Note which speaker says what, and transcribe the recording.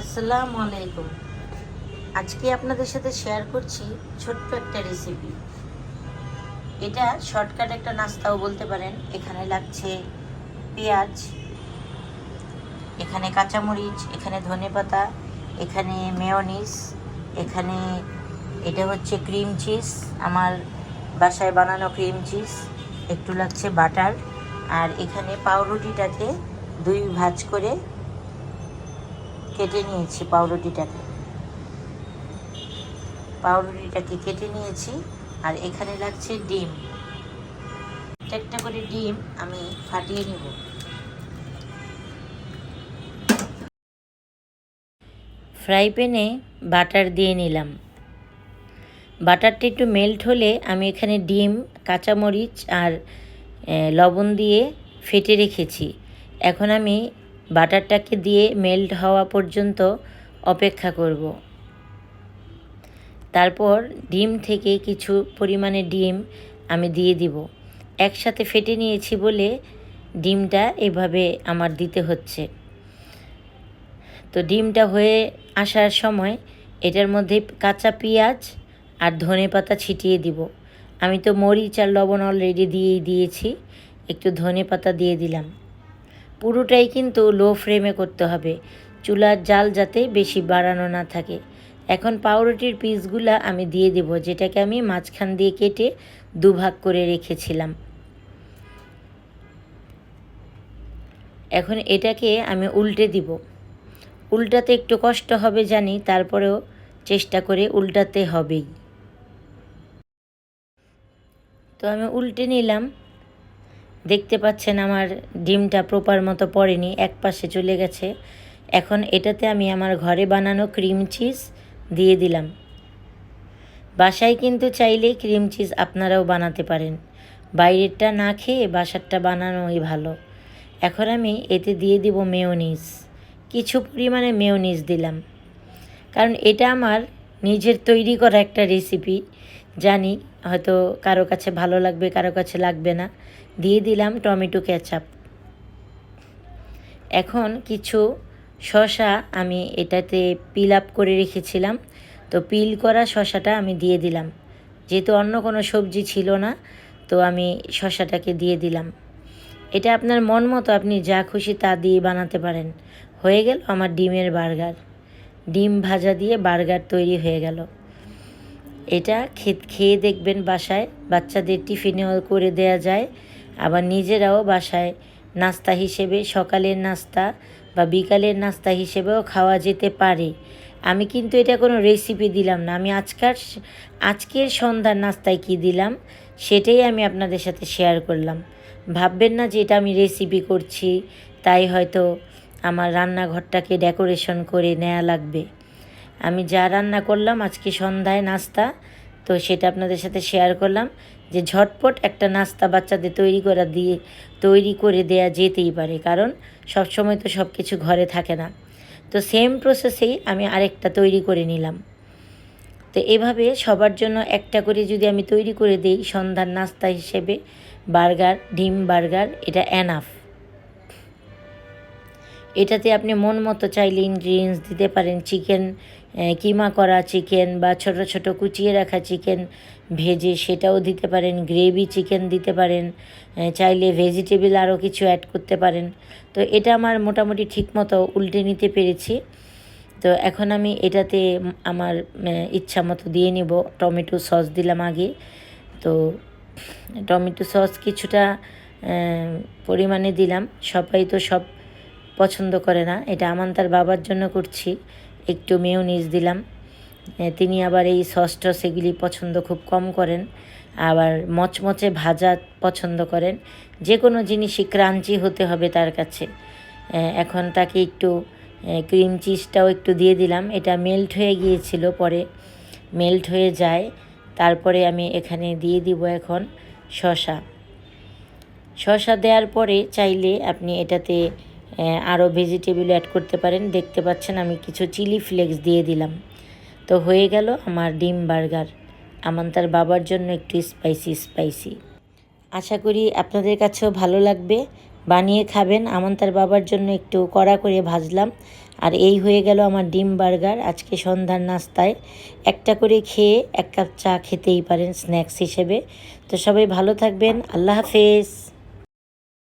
Speaker 1: আসসালামু আলাইকুম। আজকে আপনাদের সাথে শেয়ার করছি ছোট্ট একটা রেসিপি এটা শর্টকাট একটা নাস্তাও বলতে পারেন। এখানে লাগছে পেঁয়াজ, এখানে কাঁচামরিচ, এখানে ধনেপাতা এখানে মেয়নিস এখানে এটা হচ্ছে ক্রিম চিজ আমার বাসায় বানানো ক্রিম চিজ একটু লাগছে বাটার আর এখানে পাউরুটিটাকে দুই ভাজ করে কেটে নিয়েছি পাউরুটিটাকে। পাউরুটিটাকে কেটে নিয়েছি আর এখানে লাগছে ডিম। একটা করে ডিম আমি ফাটিয়ে নিব। ফ্রাই প্যানে বাটার দিয়ে নিলাম। বাটারটা একটু মেল্ট হলে আমি এখানে ডিম, কাঁচামরিচ আর লবণ দিয়ে ফেটে রেখেছি। এখন আমি বাটারটাকে দিয়ে মেল্ট হওয়া পর্যন্ত অপেক্ষা করব। তারপর ডিম থেকে কিছু পরিমাণে ডিম আমি দিয়ে দিব। একসাথে ফেটে নিয়েছি বলে ডিমটা এভাবে আমার দিতে হচ্ছে। তো ডিমটা হয়ে আসার সময় এটার মধ্যে কাঁচা পেঁয়াজ আর ধনে পাতা ছিটিয়ে দিব। আমি তো মরিচ আর লবণ অলরেডি দিয়েই দিয়েছি। একটু ধনে পাতা দিয়ে দিলাম। পুরোটাই কিন্তু লো ফ্লেমে করতে হবে। চুলার জাল যাতে বেশি বাড়ানো না থাকে। এখন পাউরুটির পিসগুলা আমি দিয়ে দেব, যেটাকে আমি মাঝখান দিয়ে কেটে দুভাগ করে রেখেছিলাম। এখন এটাকে আমি উল্টে দিব। উল্টাতে একটু কষ্ট হবে জানি, তারপরেও চেষ্টা করে উল্টাতে হবেই। তো আমি উল্টে নিলাম। দেখতে পাচ্ছেন আমার ডিমটা প্রপার মতো পড়েনি, এক পাশে চলে গেছে। এখন এটাতে আমি আমার ঘরে বানানো ক্রিম চিজ দিয়ে দিলাম। বাসায় কিন্তু চাইলে ক্রিম চিজ আপনারাও বানাতে পারেন। বাইরেরটা না খেয়ে বাসারটা বানানোই ভালো। এখন আমি এতে দিয়ে দিব মেয়োনিজ। কিছু পরিমাণে মেয়োনিজ দিলাম। কারণ এটা আমার নিজের তৈরি করা একটা রেসিপি। জানি হয়তো কারও কাছে ভালো লাগবে, কারও কাছে লাগবে না। দিয়ে দিলাম টমেটো কেচাপ। এখন কিছু শশা আমি এটাতে পিল আপ করে রেখেছিলাম। তো পিল করা শশাটা আমি দিয়ে দিলাম। যেহেতু অন্য কোনো সবজি ছিল না, তো আমি শশাটাকে দিয়ে দিলাম। এটা আপনার মন মতো আপনি যা খুশি তা দিয়ে বানাতে পারেন। হয়ে গেল আমার ডিমের বার্গার। ডিম ভাজা দিয়ে বার্গার তৈরি হয়ে গেল। এটা খে- খেয়ে দেখবেন বাসায়। বাচ্চাদের টিফিনেও করে দেয়া যায়। আবার নিজেরাও বাসায় নাস্তা হিসেবে সকালের নাস্তা বা বিকালের নাস্তা হিসেবেও খাওয়া যেতে পারে। আমি কিন্তু এটা কোনো রেসিপি দিলাম না। আমি আজকার আজকের সন্ধ্যার নাস্তায় কি দিলাম সেটাই আমি আপনাদের সাথে শেয়ার করলাম। ভাববেন না যে এটা আমি রেসিপি করছি, তাই হয়তো আমার রান্নাঘরটাকে ডেকোরেশন করে নেওয়া লাগবে। আমি যা রান্না করলাম আজকে সন্ধ্যায় নাস্তা, তো সেটা আপনাদের সাথে শেয়ার করলাম। যে ঝটপট একটা নাস্তা বাচ্চাদের তৈরি করা দিয়ে, তৈরি করে দেয়া যেতেই পারে, কারণ সব সময় তো সব কিছু ঘরে থাকে না। তো সেম প্রসেসেই আমি আরেকটা তৈরি করে নিলাম। তো এভাবে সবার জন্য একটা করে যদি আমি তৈরি করে দিই, সন্ধ্যার নাস্তা হিসেবে, বার্গার, ডিম বার্গার, এটা অ্যানাফ এটাতে আপনি মন মতো চাইলে ইনগ্রিডিয়েন্টস দিতে পারেন চিকেন কিমা করা চিকেন বা ছোট ছোট কুচিয়ে রাখা চিকেন ভেজে সেটাও দিতে পারেন, গ্রেভি চিকেন দিতে পারেন চাইলে ভেজিটেবল আরও কিছু অ্যাড করতে পারেন। তো এটা আমার মোটামুটি ঠিক মতো উল্টে নিতে পেরেছি। তো এখন আমি এটাতে আমার ইচ্ছা মতো দিয়ে নিব। টমেটো সস দিলাম আগে। তো টমেটো সস কিছুটা পরিমাণে দিলাম। সবাই তো সব পছন্দ করে না। এটা আমান তার বাবার জন্য করছি। একটু মেয়োনিজ দিলাম। তিনি আবার এই সস টস এগুলি পছন্দ খুব কম করেন। আবার মচমচে ভাজা পছন্দ করেন। যে কোনো জিনিসই ক্রাঞ্চি হতে হবে তার কাছে। এখন তাকে একটু ক্রিম চিজটাও একটু দিয়ে দিলাম। এটা মেল্ট হয়ে গিয়েছিল পরে। মেল্ট হয়ে যায়। তারপরে আমি এখানে দিয়ে দিব এখন শসা। শসা দেওয়ার পরে চাইলে আপনি এটাতে আরও ভেজিটেবিল অ্যাড করতে পারেন। দেখতে পাচ্ছেন আমি কিছু চিলি ফ্লেক্স দিয়ে দিলাম। তো হয়ে গেল আমার ডিম বার্গার। আমার তার বাবার জন্য একটু স্পাইসি স্পাইসি আশা করি আপনাদের কাছেও ভালো লাগবে। বানিয়ে খাবেন। আমার তার বাবার জন্য একটু কড়া করে ভাজলাম। আর এই হয়ে গেল আমার ডিম বার্গার। আজকে সন্ধ্যার নাস্তায় একটা করে খেয়ে এক কাপ চা খেতেই পারেন স্ন্যাক্স হিসেবে। তো সবাই ভালো থাকবেন। আল্লাহ হাফেজ।